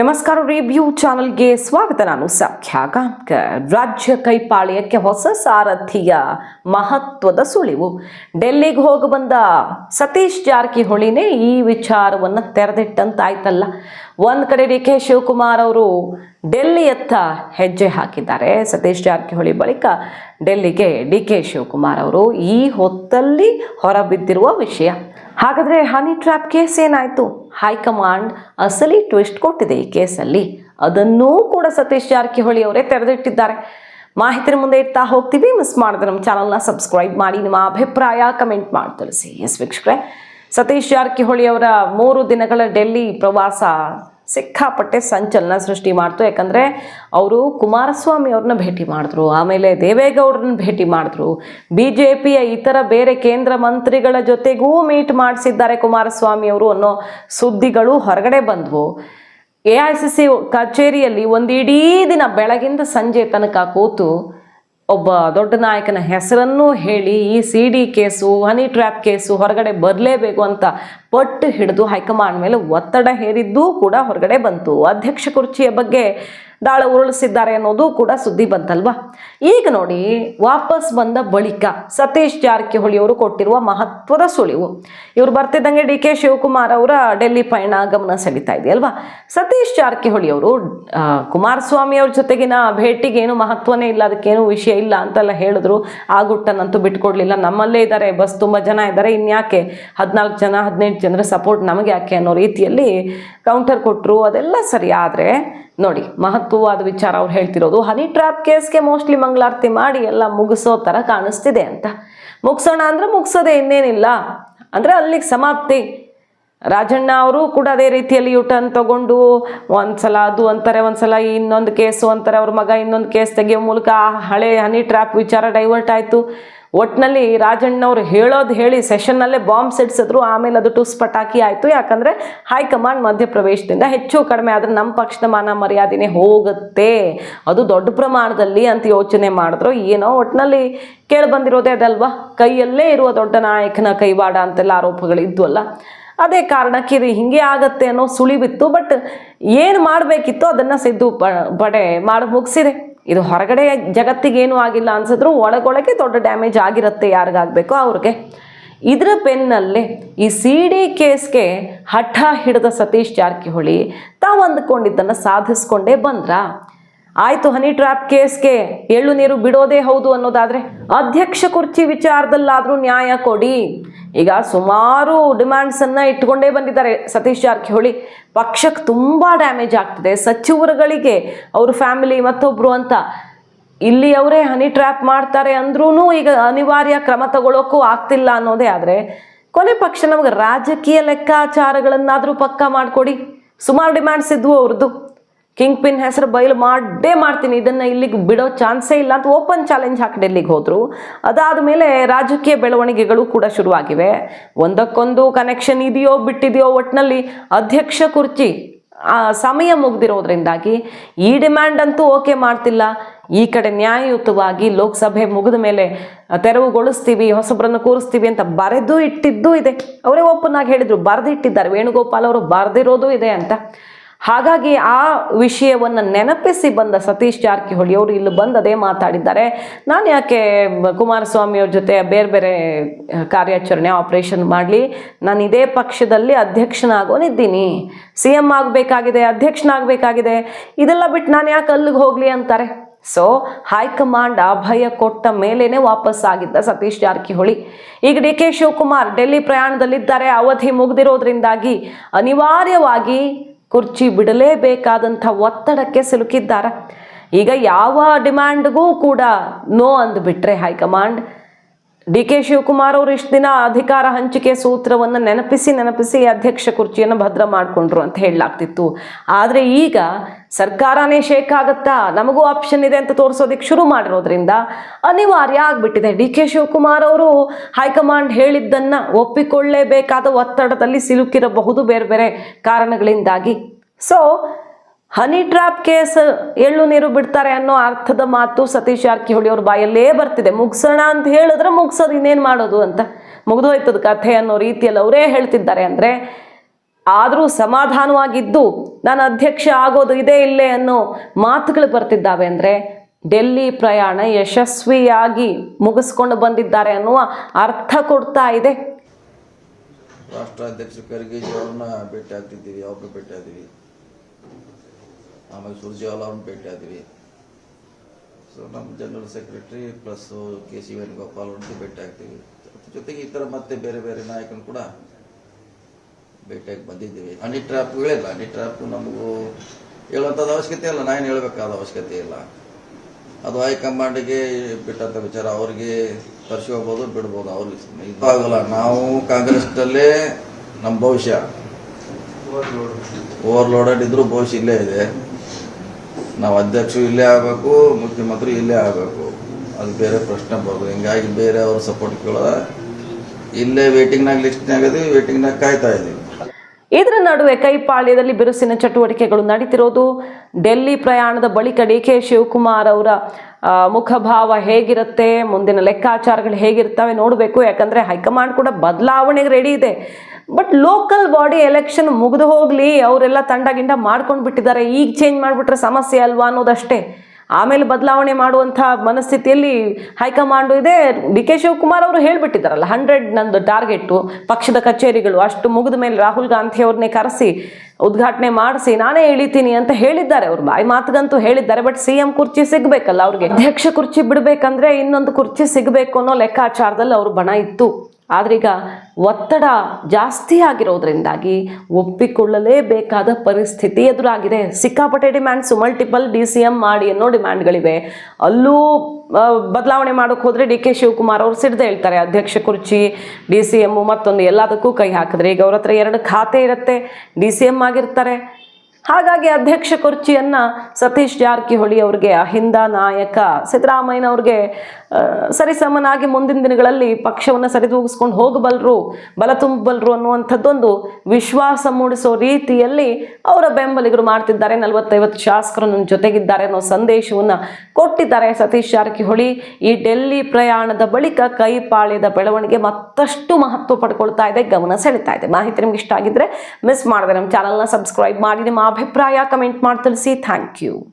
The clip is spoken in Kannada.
ನಮಸ್ಕಾರ ರಿವ್ಯೂ ಚಾನಲ್ಗೆ ಸ್ವಾಗತ. ನಾನು ಸಖ್ಯಾ ರಾಜ್ಯ ಕೈಪಾಳ್ಯಕ್ಕೆ ಹೊಸ ಸಾರಥಿಯ ಮಹತ್ವದ ಸುಳಿವು. ಡೆಲ್ಲಿಗೆ ಹೋಗಿ ಬಂದ ಸತೀಶ್ ಜಾರಕಿಹೊಳಿನೇ ಈ ವಿಚಾರವನ್ನು ತೆರೆದಿಟ್ಟಂತಾಯ್ತಲ್ಲ. ಒಂದು ಕಡೆ ಡಿ ಕೆ ಶಿವಕುಮಾರ್ ಅವರು ಡೆಲ್ಲಿಯತ್ತ ಹೆಜ್ಜೆ ಹಾಕಿದ್ದಾರೆ. ಸತೀಶ್ ಜಾರಕಿಹೊಳಿ ಬಳಿಕ ಡೆಲ್ಲಿಗೆ ಡಿ ಕೆ ಶಿವಕುಮಾರ್ ಅವರು ಈ ಹೊತ್ತಲ್ಲಿ ಹೊರಬಿದ್ದಿರುವ ವಿಷಯ. ಹಾಗಾದ್ರೆ ಹನಿ ಟ್ರ್ಯಾಪ್ ಕೇಸ್ ಏನಾಯ್ತು? ಹೈಕಮಾಂಡ್ ಅಸಲಿ ಟ್ವಿಸ್ಟ್ ಕೊಟ್ಟಿದೆ ಈ ಕೇಸಲ್ಲಿ. ಅದನ್ನೂ ಕೂಡ ಸತೀಶ್ ಜಾರಕಿಹೊಳಿ ಅವರೇ ತೆರೆದಿಟ್ಟಿದ್ದಾರೆ. ಮಾಹಿತಿ ಮುಂದೆ ಇಡ್ತಾ ಹೋಗ್ತೀವಿ. ಮಿಸ್ ಮಾಡಿದ್ರೆ ನಮ್ಮ ಚಾನಲ್ನ ಸಬ್ಸ್ಕ್ರೈಬ್ ಮಾಡಿ, ನಿಮ್ಮ ಅಭಿಪ್ರಾಯ ಕಮೆಂಟ್ ಮಾಡಿ ತಿಳಿಸಿ. ಎಸ್ ವೀಕ್ಷಕರೇ, ಸತೀಶ್ ಜಾರಕಿಹೊಳಿ ಅವರ ಮೂರು ದಿನಗಳ ಡೆಲ್ಲಿ ಪ್ರವಾಸ ಸಿಕ್ಕಾಪಟ್ಟೆ ಸಂಚಲನ ಸೃಷ್ಟಿ ಮಾಡ್ತು. ಯಾಕಂದರೆ ಅವರು ಕುಮಾರಸ್ವಾಮಿ ಅವ್ರನ್ನ ಭೇಟಿ ಮಾಡಿದ್ರು, ಆಮೇಲೆ ದೇವೇಗೌಡರನ್ನ ಭೇಟಿ ಮಾಡಿದ್ರು. ಬಿ ಜೆ ಪಿಯ ಇತರ ಬೇರೆ ಕೇಂದ್ರ ಮಂತ್ರಿಗಳ ಜೊತೆಗೂ ಮೀಟ್ ಮಾಡಿಸಿದ್ದಾರೆ ಕುಮಾರಸ್ವಾಮಿ ಅವರು ಅನ್ನೋ ಸುದ್ದಿಗಳು ಹೊರಗಡೆ ಬಂದವು. ಎ ಐ ಸಿ ಸಿ ಕಚೇರಿಯಲ್ಲಿ ಒಂದು ಇಡೀ ದಿನ ಬೆಳಗಿಂದ ಸಂಜೆ ತನಕ ಕೂತು ಒಬ್ಬ ದೊಡ್ಡ ನಾಯಕನ ಹೆಸರನ್ನು ಹೇಳಿ ಈ C D case honey trap case ಹೊರಗಡೆ ಬರಲೇಬೇಕು ಅಂತ ಪಟ್ಟು ಹಿಡಿದು ಹೈಕಮಾಂಡ್ ಮೇಲೆ ಒತ್ತಡ ಹೇರಿದ್ದೂ ಕೂಡ ಹೊರಗಡೆ ಬಂತು. ಅಧ್ಯಕ್ಷ ಕುರ್ಚಿಯ ಬಗ್ಗೆ ದಾಳ ಉರುಳಿಸಿದ್ದಾರೆ ಅನ್ನೋದು ಕೂಡ ಸುದ್ದಿ ಬಂತಲ್ವಾ? ಈಗ ನೋಡಿ, ವಾಪಸ್ ಬಂದ ಬಳಿಕ ಸತೀಶ್ ಜಾರಕಿಹೊಳಿ ಅವರು ಕೊಟ್ಟಿರುವ ಮಹತ್ವದ ಸುಳಿವು. ಇವರು ಬರ್ತಿದ್ದಂಗೆ ಡಿ ಕೆ ಶಿವಕುಮಾರ್ ಅವರ ಡೆಲ್ಲಿ ಪಯಣ ಗಮನ ಸೆಳೀತಾ ಇದೆಯಲ್ವಾ ಸತೀಶ್ ಜಾರಕಿಹೊಳಿ ಅವರು ಕುಮಾರಸ್ವಾಮಿ ಅವ್ರ ಜೊತೆಗಿನ ಭೇಟಿಗೆ ಏನು ಮಹತ್ವನೇ ಇಲ್ಲ, ಅದಕ್ಕೇನು ವಿಷಯ ಇಲ್ಲ ಅಂತೆಲ್ಲ ಹೇಳಿದ್ರು. ಆ ಗುಟ್ಟನ್ನಂತೂ ಬಿಟ್ಕೊಡ್ಲಿಲ್ಲ. ನಮ್ಮಲ್ಲೇ ಇದ್ದಾರೆ, ಬಸ್ ತುಂಬ ಜನ ಇದ್ದಾರೆ. ಇನ್ಯಾಕೆ ಹದಿನಾಲ್ಕು ಜನ, ಹದಿನೆಂಟು ಜನರ ಸಪೋರ್ಟ್ ನಮಗೆ ಯಾಕೆ ಅನ್ನೋ ರೀತಿಯಲ್ಲಿ ಕೌಂಟರ್. ಕೊಟ್ಟರು ಅದೆಲ್ಲ ಸರಿ, ಆದರೆ ನೋಡಿ, ಮಹತ್ವವಾದ ವಿಚಾರ ಅವ್ರು ಹೇಳ್ತಿರೋದು, ಹನಿ ಟ್ರ್ಯಾಪ್ ಕೇಸ್ಗೆ ಮೋಸ್ಟ್ಲಿ ಮಂಗಳಾರತಿ ಮಾಡಿ ಎಲ್ಲ ಮುಗಿಸೋ ಥರ ಕಾಣಿಸ್ತಿದೆ ಅಂತ. ಮುಗಿಸೋಣ ಅಂದ್ರೆ ಮುಗಿಸೋದೇ ಇನ್ನೇನಿಲ್ಲ. ಅಂದರೆ ಅಲ್ಲಿಗೆ ಸಮಾಪ್ತಿ. ರಾಜಣ್ಣ ಅವರು ಕೂಡ ಅದೇ ರೀತಿಯಲ್ಲಿ ಯೂಟರ್ನ್ ತಗೊಂಡು ಒಂದ್ಸಲ ಅದು ಅಂತಾರೆ, ಒಂದ್ಸಲ ಇನ್ನೊಂದು ಕೇಸು ಅಂತಾರೆ, ಅವ್ರ ಮಗ ಇನ್ನೊಂದು ಕೇಸ್ ತೆಗಿಯೋ ಮೂಲಕ ಆ ಹಳೆ ಹನಿ ಟ್ರ್ಯಾಪ್ ವಿಚಾರ ಡೈವರ್ಟ್ ಆಯಿತು. ಒಟ್ಟಿನಲ್ಲಿ ರಾಜಣ್ಣವ್ರು ಹೇಳೋದು ಹೇಳಿ ಸೆಷನ್ನಲ್ಲೇ ಬಾಂಬ್ ಸಿಡಿಸಿದ್ರು, ಆಮೇಲೆ ಅದು ಟುಸ್ ಪಟಾಕಿ ಆಯಿತು. ಯಾಕಂದರೆ ಹೈಕಮಾಂಡ್ ಮಧ್ಯಪ್ರವೇಶದಿಂದ ಹೆಚ್ಚು ಕಡಿಮೆ ಆದರೆ ನಮ್ಮ ಪಕ್ಷದ ಮಾನ ಮರ್ಯಾದೆನೇ ಹೋಗುತ್ತೆ. ಅದು ದೊಡ್ಡ ಪ್ರಮಾಣದಲ್ಲಿ ಅಂತ ಯೋಚನೆ ಮಾಡಿದ್ರು. ಏನೋ ಒಟ್ಟಿನಲ್ಲಿ ಕೇಳಿ ಬಂದಿರೋದೇ ಅದಲ್ವಾ? ಕೈಯಲ್ಲೇ ಇರುವ ದೊಡ್ಡ ನಾಯಕನ ಕೈವಾಡ ಅಂತೆಲ್ಲ ಆರೋಪಗಳು ಇದ್ವಲ್ಲ. ಅದೇ ಕಾರಣಕ್ಕೆ ಇದು ಹಿಂಗೆ ಆಗತ್ತೆ ಅನ್ನೋ ಸುಳಿವಿತ್ತು. ಬಟ್ ಏನು ಮಾಡಬೇಕಿತ್ತು ಅದನ್ನು ಸಿದ್ದು ಪಡೆ ಮಾಡಿ ಮುಗಿಸಿದೆ. ಇದು ಹೊರಗಡೆ ಜಗತ್ತಿಗೇನು ಆಗಿಲ್ಲ ಅನ್ಸಿದ್ರು ಒಳಗೊಳಗೆ ದೊಡ್ಡ ಡ್ಯಾಮೇಜ್ ಆಗಿರುತ್ತೆ ಯಾರಿಗಾಗಬೇಕೋ ಅವ್ರಿಗೆ. ಇದರ ಬೆನ್ನಲ್ಲೇ ಈ ಸಿ ಡಿ ಕೇಸ್ಗೆ ಹಠ ಹಿಡಿದ ಸತೀಶ್ ಜಾರಕಿಹೊಳಿ ತಾವು ಅಂದ್ಕೊಂಡಿದ್ದನ್ನು ಸಾಧಿಸ್ಕೊಂಡೇ ಬಂದ್ರಾ? ಆಯ್ತು ಹನಿ ಟ್ರ್ಯಾಪ್ ಕೇಸ್ಗೆ ಎಳ್ಳು ನೀರು ಬಿಡೋದೇ ಹೌದು ಅನ್ನೋದಾದ್ರೆ ಅಧ್ಯಕ್ಷ ಕುರ್ಚಿ ವಿಚಾರದಲ್ಲಾದರೂ ನ್ಯಾಯ ಕೊಡಿ. ಈಗ ಸುಮಾರು ಡಿಮ್ಯಾಂಡ್ಸ್ ಅನ್ನ ಇಟ್ಕೊಂಡೇ ಬಂದಿದ್ದಾರೆ ಸತೀಶ್ ಜಾರಕಿಹೊಳಿ. ಪಕ್ಷಕ್ಕೆ ತುಂಬಾ ಡ್ಯಾಮೇಜ್ ಆಗ್ತಿದೆ. ಸಚಿವರುಗಳಿಗೆ, ಅವ್ರ ಫ್ಯಾಮಿಲಿ ಮತ್ತೊಬ್ರು ಅಂತ ಇಲ್ಲಿ ಅವರೇ ಹನಿ ಟ್ರ್ಯಾಪ್ ಮಾಡ್ತಾರೆ ಅಂದ್ರೂ ಈಗ ಅನಿವಾರ್ಯ ಕ್ರಮ ತಗೊಳ್ಳೋಕ್ಕೂ ಆಗ್ತಿಲ್ಲ ಅನ್ನೋದೇ ಆದರೆ ಕೊನೆ ಪಕ್ಷ ನಮಗೆ ರಾಜಕೀಯ ಲೆಕ್ಕಾಚಾರಗಳನ್ನಾದರೂ ಪಕ್ಕಾ ಮಾಡಿಕೊಡಿ. ಸುಮಾರು ಡಿಮ್ಯಾಂಡ್ಸ್ ಇದ್ವು ಅವ್ರದ್ದು. ಕಿಂಗ್ ಪಿನ್ ಹೆಸರು ಬಯಲು ಮಾಡೇ ಮಾಡ್ತೀನಿ. ಇದನ್ನು ಇಲ್ಲಿಗೆ ಬಿಡೋ ಚಾನ್ಸೇ ಇಲ್ಲ ಅಂತ ಓಪನ್ ಚಾಲೆಂಜ್ ಹಾಕಿ ಡೆಲ್ಲಿಗೆ ಹೋದರು. ಅದಾದ ಮೇಲೆ ರಾಜಕೀಯ ಬೆಳವಣಿಗೆಗಳು ಕೂಡ ಶುರುವಾಗಿವೆ. ಒಂದಕ್ಕೊಂದು ಕನೆಕ್ಷನ್ ಇದೆಯೋ ಬಿಟ್ಟಿದೆಯೋ ಒಟ್ಟಿನಲ್ಲಿ ಅಧ್ಯಕ್ಷ ಕುರ್ಚಿ ಸಮಯ ಮುಗ್ದಿರೋದ್ರಿಂದಾಗಿ ಈ ಡಿಮ್ಯಾಂಡ್ ಅಂತೂ ಓಕೆ ಮಾಡ್ತಿಲ್ಲ. ಈ ಕಡೆ ನ್ಯಾಯಯುತವಾಗಿ ಲೋಕಸಭೆ ಮುಗಿದ ಮೇಲೆ ತೆರವುಗೊಳಿಸ್ತೀವಿ, ಹೊಸಬ್ರನ್ನು ಕೂರಿಸ್ತೀವಿ ಅಂತ ಬರೆದು ಇಟ್ಟಿದ್ದೂ ಇದೆ. ಅವರೇ ಓಪನ್ ಆಗಿ ಹೇಳಿದರು, ಬರೆದಿಟ್ಟಿದ್ದಾರೆ. ವೇಣುಗೋಪಾಲ್ ಅವರು ಬರೆದಿರೋದು ಇದೆ ಅಂತ. ಹಾಗಾಗಿ ಆ ವಿಷಯವನ್ನು ನೆನಪಿಸಿ ಬಂದ ಸತೀಶ್ ಜಾರಕಿಹೊಳಿ ಅವರು ಇಲ್ಲಿ ಬಂದು ಅದೇ ಮಾತಾಡಿದ್ದಾರೆ. ನಾನು ಯಾಕೆ ಕುಮಾರಸ್ವಾಮಿಯವ್ರ ಜೊತೆ ಬೇರೆ ಬೇರೆ ಕಾರ್ಯಾಚರಣೆ ಆಪರೇಷನ್ ಮಾಡಲಿ? ನಾನು ಇದೇ ಪಕ್ಷದಲ್ಲಿ ಅಧ್ಯಕ್ಷನಾಗೋನಿದ್ದೀನಿ. ಸಿ ಎಂ ಆಗಬೇಕಾಗಿದೆ, ಅಧ್ಯಕ್ಷನಾಗಬೇಕಾಗಿದೆ. ಇದೆಲ್ಲ ಬಿಟ್ಟು ನಾನು ಯಾಕೆ ಅಲ್ಲಿಗೆ ಹೋಗಲಿ ಅಂತಾರೆ? ಸೊ ಹೈಕಮಾಂಡ್ ಅಭಯ ಕೊಟ್ಟ ಮೇಲೇನೆ ವಾಪಸ್ ಆಗಿದ್ದ ಸತೀಶ್ ಜಾರಕಿಹೊಳಿ. ಈಗ ಡಿ ಕೆ ಶಿವಕುಮಾರ್ ಡೆಲ್ಲಿ ಪ್ರಯಾಣದಲ್ಲಿದ್ದಾರೆ, ಅವಧಿ ಮುಗ್ದಿರೋದ್ರಿಂದಾಗಿ ಅನಿವಾರ್ಯವಾಗಿ ಕುರ್ಚಿ ಬಿಡಲೇಬೇಕಾದಂಥ ಒತ್ತಡಕ್ಕೆ ಸಿಲುಕಿದ್ದಾರೆ. ಈಗ ಯಾವ ಡಿಮ್ಯಾಂಡ್ಗೂ ಕೂಡ no ಅಂದುಬಿಟ್ರೆ high command D K Shivakumar ಅವರು ಇಷ್ಟು ದಿನ ಅಧಿಕಾರ ಹಂಚಿಕೆ ಸೂತ್ರವನ್ನು ನೆನಪಿಸಿ ನೆನಪಿಸಿ ಅಧ್ಯಕ್ಷ ಕುರ್ಚಿಯನ್ನು ಭದ್ರ ಮಾಡಿಕೊಂಡ್ರು ಅಂತ ಹೇಳಲಾಗ್ತಿತ್ತು. ಆದರೆ ಈಗ ಸರ್ಕಾರನೇ ಶೇಕ್ ಆಗುತ್ತಾ? ನಮಗೂ ಆಪ್ಷನ್ ಇದೆ ಅಂತ ತೋರಿಸೋದಕ್ಕೆ ಶುರು ಮಾಡಿರೋದ್ರಿಂದ ಅನಿವಾರ್ಯ ಆಗಿಬಿಟ್ಟಿದೆ. ಡಿ ಕೆ ಶಿವಕುಮಾರ್ ಅವರು ಹೈಕಮಾಂಡ್ ಹೇಳಿದ್ದನ್ನು ಒಪ್ಪಿಕೊಳ್ಳಲೇಬೇಕಾದ ಒತ್ತಡದಲ್ಲಿ ಸಿಲುಕಿರಬಹುದು ಬೇರೆ ಬೇರೆ ಕಾರಣಗಳಿಂದಾಗಿ. ಸೊ ಹನಿ ಟ್ರಾಪ್ ಕೇಸ್ ಎಳ್ಳು ನೀರು ಬಿಡ್ತಾರೆ ಅನ್ನೋ ಅರ್ಥದ ಮಾತು ಸತೀಶ್ ಜಾರಕಿಹೊಳಿ ಅವ್ರ ಬಾಯಲ್ಲೇ ಬರ್ತಿದೆ. ಮುಗಿಸೋಣ ಅಂತ ಹೇಳಿದ್ರೆ ಮುಗಿಸೋದು ಇನ್ನೇನು ಮಾಡೋದು ಅಂತ. ಮುಗಿದೋಯ್ತದ ಕಥೆ ಅನ್ನೋ ರೀತಿಯಲ್ಲಿ ಅವರೇ ಹೇಳ್ತಿದ್ದಾರೆ ಅಂದರೆ, ಆದರೂ ಸಮಾಧಾನವಾಗಿದ್ದು ನಾನು ಅಧ್ಯಕ್ಷ ಆಗೋದು ಇದೇ ಇಲ್ಲೇ ಅನ್ನೋ ಮಾತುಗಳು ಬರ್ತಿದ್ದಾವೆ ಅಂದರೆ, ಡೆಲ್ಲಿ ಪ್ರಯಾಣ ಯಶಸ್ವಿಯಾಗಿ ಮುಗಿಸ್ಕೊಂಡು ಬಂದಿದ್ದಾರೆ ಅನ್ನುವ ಅರ್ಥ ಕೊಡ್ತಾ ಇದೆ. ರಾಷ್ಟ್ರಾಧ್ಯಕ್ಷ ಅವ್ರನ್ನ ಭೇಟಿ ಆಗ್ತಿದ್ದೀವಿ ಅವ್ರನ್ನ ಭೇಟಿ ಆಗ್ತೀವಿ? ಆಮೇಲೆ ಸುರ್ಜೇವಾಲ ಅವ್ರನ್ನ ಭೇಟಿ ಆದ್ವಿ. ಸೊ ನಮ್ಮ general secretary plus K C Venugopal ಅವ್ರನ್ನ ಭೇಟಿ ಆಗ್ತೀವಿ. ಜೊತೆಗೆ ಈ ಥರ ಮತ್ತೆ ಬೇರೆ ಬೇರೆ ನಾಯಕರು ಕೂಡ ಭೇಟಿಯಾಗಿ ಬಂದಿದ್ದೀವಿ. ಅನಿ ಟ್ರಾಪ್ ಹೇಳಿಲ್ಲ. ಅನಿ ಟ್ರಾಪ್ ನಮಗೂ ಹೇಳುವಂಥದ್ದು ಅವಶ್ಯಕತೆ ಇಲ್ಲ. ನಾನು ಹೇಳಬೇಕಾದ ಅವಶ್ಯಕತೆ ಇಲ್ಲ. ಅದು ಹೈಕಮಾಂಡ್ಗೆ ಬಿಟ್ಟಂತ ವಿಚಾರ. ಅವ್ರಿಗೆ ತರಿಸ್ಕೋಬೋದು ಬಿಡ್ಬೋದು. ಅವ್ರಿಗೆ ಇದಾಗಲ್ಲ ನಾವು ಕಾಂಗ್ರೆಸ್ನಲ್ಲೇ ನಮ್ಮ ಭವಿಷ್ಯ. ಓವರ್ಲೋಡೆಡ್ ಇದ್ರೂ ಭವಿಷ್ಯ ಇಲ್ಲೇ ಇದೆ. ನಾವು ಅಧ್ಯಕ್ಷರು ಇಲ್ಲೇ ಆಗಬೇಕು, ಮುಖ್ಯಮಂತ್ರಿ ಇಲ್ಲೇ ಆಗಬೇಕು. ಅದು ಬೇರೆ ಪ್ರಶ್ನೆ ಬರೋದು, ಹಿಂಗಾಗಿ ಬೇರೆ ಅವ್ರ ಸಪೋರ್ಟ್ ಕೇಳೋದ. ಇಲ್ಲೇ ವೇಟಿಂಗ್ನಾಗ ಲಿಸ್ಟ್ನಾಗ ಇದೀವಿ ವೇಟಿಂಗ್ನಾಗ ಕಾಯ್ತಾ ಇದೀವಿ. ಇದರ ನಡುವೆ ಕೈಪಾಳ್ಯದಲ್ಲಿ ಬಿರುಸಿನ ಚಟುವಟಿಕೆಗಳು ನಡೀತಿರೋದು. ಡೆಲ್ಲಿ ಪ್ರಯಾಣದ ಬಳಿಕ ಡಿ ಕೆ ಶಿವಕುಮಾರ್ ಅವರ ಮುಖಭಾವ ಹೇಗಿರುತ್ತೆ, ಮುಂದಿನ ಲೆಕ್ಕಾಚಾರಗಳು ಹೇಗಿರ್ತವೆ ನೋಡಬೇಕು. ಯಾಕಂದರೆ ಹೈಕಮಾಂಡ್ ಕೂಡ ಬದಲಾವಣೆಗೆ ರೆಡಿ ಇದೆ. ಬಟ್ ಲೋಕಲ್ ಬಾಡಿ ಎಲೆಕ್ಷನ್ ಮುಗಿದು ಹೋಗಲಿ, ಅವರೆಲ್ಲ ತಂಡ ಗಿಂಡ ಮಾಡ್ಕೊಂಡು ಬಿಟ್ಟಿದ್ದಾರೆ ಈಗ ಚೇಂಜ್ ಮಾಡಿಬಿಟ್ರೆ ಸಮಸ್ಯೆ ಅಲ್ವಾ ಅನ್ನೋದಷ್ಟೇ. ಆಮೇಲೆ ಬದಲಾವಣೆ ಮಾಡುವಂಥ ಮನಸ್ಥಿತಿಯಲ್ಲಿ ಹೈಕಮಾಂಡು ಇದೆ. ಡಿ ಕೆ ಶಿವಕುಮಾರ್ ಅವರು ಹೇಳಿಬಿಟ್ಟಿದ್ದಾರಲ್ಲ, ಹಂಡ್ರೆಡ್ ನಂದು ಟಾರ್ಗೆಟ್ಟು, ಪಕ್ಷದ ಕಚೇರಿಗಳು, ಅಷ್ಟು ಮುಗಿದ ಮೇಲೆ ರಾಹುಲ್ ಗಾಂಧಿ ಅವ್ರನ್ನೇ ಕರೆಸಿ, ಉದ್ಘಾಟನೆ ಮಾಡಿಸಿ, ನಾನೇ ಇಳಿತೀನಿ ಅಂತ ಹೇಳಿದ್ದಾರೆ ಅವ್ರು. ಬಾಯಿ ಮಾತುಗಂತೂ ಹೇಳಿದ್ದಾರೆ, ಬಟ್ ಸಿ ಎಂ ಕುರ್ಚಿ ಸಿಗಬೇಕಲ್ಲ ಅವ್ರಿಗೆ. ಅಧ್ಯಕ್ಷ ಕುರ್ಚಿ ಬಿಡಬೇಕಂದ್ರೆ ಇನ್ನೊಂದು ಕುರ್ಚಿ ಸಿಗಬೇಕು ಅನ್ನೋ ಲೆಕ್ಕಾಚಾರದಲ್ಲಿ ಅವರು ಬಣ ಇತ್ತು. ಆದ್ರೀಗ ಒತ್ತಡ ಜಾಸ್ತಿ ಆಗಿರೋದ್ರಿಂದಾಗಿ ಒಪ್ಪಿಕೊಳ್ಳಲೇಬೇಕಾದ ಪರಿಸ್ಥಿತಿ ಎದುರಾಗಿದೆ. ಸಿಕ್ಕಾಪಟ್ಟೆ demands multiple D C M ಮಾಡಿ ಅನ್ನೋ ಡಿಮ್ಯಾಂಡ್ಗಳಿವೆ. ಅಲ್ಲೂ ಬದಲಾವಣೆ ಮಾಡೋಕೆ ಹೋದರೆ ಡಿ ಕೆ ಶಿವಕುಮಾರ್ ಅವರು ಸಿಡ್ದೆ ಹೇಳ್ತಾರೆ. ಅಧ್ಯಕ್ಷ ಕುರ್ಚಿ ಡಿ ಸಿ ಎಮ್ಮು ಮತ್ತೊಂದು ಎಲ್ಲದಕ್ಕೂ ಕೈ ಹಾಕಿದ್ರೆ. ಈಗ ಅವ್ರ ಹತ್ರ ಎರಡು ಖಾತೆ ಇರುತ್ತೆ. ಡಿ ಸಿ ಎಂ ಆಗಿರ್ತಾರೆ. ಹಾಗಾಗಿ ಅಧ್ಯಕ್ಷ ಕುರ್ಚಿಯನ್ನ ಸತೀಶ್ ಜಾರಕಿಹೊಳಿ ಅವ್ರಿಗೆ ಅಹಿಂದ ನಾಯಕ ಸಿದ್ದರಾಮಯ್ಯನವ್ರಿಗೆ ಅವ್ರಿಗೆ ಸರಿಸಮನಾಗಿ ಮುಂದಿನ ದಿನಗಳಲ್ಲಿ ಪಕ್ಷವನ್ನು ಸರಿದೂಗಿಸ್ಕೊಂಡು ಹೋಗಬಲ್ರು, ಬಲ ತುಂಬಬಲ್ರು ಅನ್ನುವಂಥದ್ದೊಂದು ವಿಶ್ವಾಸ ಮೂಡಿಸೋ ರೀತಿಯಲ್ಲಿ ಅವರ ಬೆಂಬಲಿಗರು ಮಾಡ್ತಿದ್ದಾರೆ. ನಲವತ್ತೈವತ್ತು ಶಾಸಕರು ನನ್ನ ಜೊತೆಗಿದ್ದಾರೆ ಅನ್ನೋ ಸಂದೇಶವನ್ನ ಕೊಟ್ಟಿದ್ದಾರೆ ಸತೀಶ್ ಜಾರಕಿಹೊಳಿ. ಈ ಡೆಲ್ಲಿ ಪ್ರಯಾಣದ ಬಳಿಕ ಕೈಪಾಳ್ಯದ ಬೆಳವಣಿಗೆ ಮತ್ತಷ್ಟು ಮಹತ್ವ ಪಡ್ಕೊಳ್ತಾ ಇದೆ, ಗಮನ ಸೆಳೀತಾ ಇದೆ. ಮಾಹಿತಿ ನಿಮ್ಗೆ ಇಷ್ಟ ಆಗಿದ್ರೆ ಮಿಸ್ ಮಾಡಿದೆ ನಮ್ಮ ಚಾನಲ್ನ ಸಬ್ಸ್ಕ್ರೈಬ್ ಮಾಡಿ, ನಿಮ್ಮ ಅಭಿಪ್ರಾಯ ಕಮೆಂಟ್ ಮಾಡಿ ತಿಳಿಸಿ. Thank you.